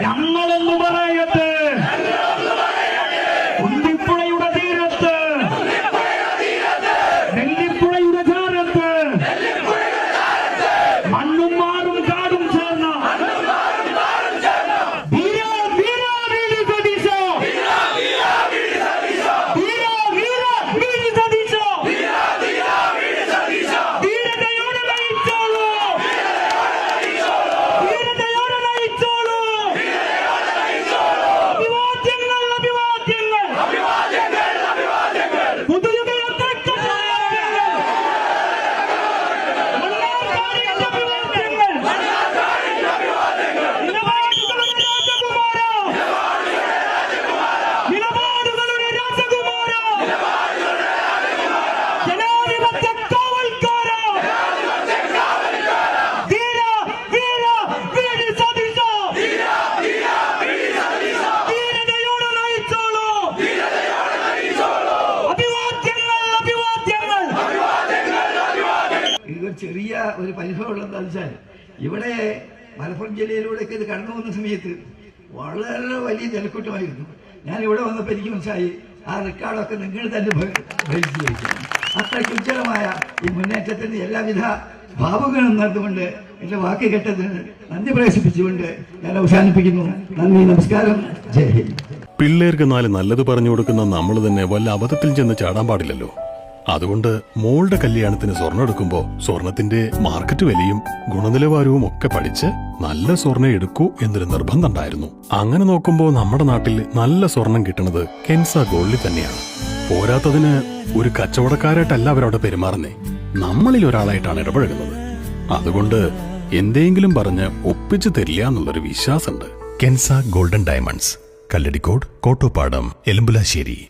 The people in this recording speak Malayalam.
Yeah. ചെറിയ ഒരു പരിഭവമുള്ള എന്താണെന്ന് വെച്ചാൽ ഇവിടെ മലപ്പുറം ജില്ലയിലൂടെയൊക്കെ ഇത് കടന്നു വന്ന സമയത്ത് വളരെ വലിയ ജലക്കൂട്ടമായിരുന്നു ഞാൻ ഇവിടെ വന്നപ്പോൾ എനിക്ക് മനസ്സിലായി ആ റെക്കോർഡൊക്കെ നിങ്ങൾ തന്നെ ഭരിച്ചു വയ്ക്കണം അത്രയ്ക്ക് ഉജ്ജ്വലമായ ഈ മുന്നേറ്റത്തിന് എല്ലാവിധ ഭാവുകളും നടന്നുകൊണ്ട് എന്റെ വാക്ക് കേട്ടതിന് നന്ദി പ്രകടിപ്പിച്ചുകൊണ്ട് ഞാൻ അവസാനിപ്പിക്കുന്നു. നന്ദി നമസ്കാരം. ജയ് ഹിന്ദ്. പിള്ളേർക്ക് നാല് നല്ലത് പറഞ്ഞു കൊടുക്കുന്ന നമ്മൾ തന്നെ വല്ല അബദ്ധത്തിൽ ചെന്ന് ചാടാൻ പാടില്ലല്ലോ. അതുകൊണ്ട് മോളുടെ കല്യാണത്തിന് സ്വർണം എടുക്കുമ്പോ സ്വർണത്തിന്റെ മാർക്കറ്റ് വിലയും ഗുണനിലവാരവും ഒക്കെ പഠിച്ച് നല്ല സ്വർണം എടുക്കൂ എന്നൊരു നിർബന്ധം ഉണ്ടായിരുന്നു. അങ്ങനെ നോക്കുമ്പോ നമ്മുടെ നാട്ടിൽ നല്ല സ്വർണം കിട്ടുന്നത് കെൻസ ഗോൾഡിൽ തന്നെയാണ്. പോരാത്തതിന് ഒരു കച്ചവടക്കാരായിട്ടല്ല അവരവിടെ പെരുമാറുന്നേ. നമ്മളിൽ ഒരാളായിട്ടാണ് ഇടപഴകുന്നത്. അതുകൊണ്ട് എന്തെങ്കിലും പറഞ്ഞ് ഒപ്പിച്ചു തരില്ല എന്നുള്ളൊരു വിശ്വാസമുണ്ട്. Kensa golden diamonds. Kalladikode Kottopadam Elambulassery.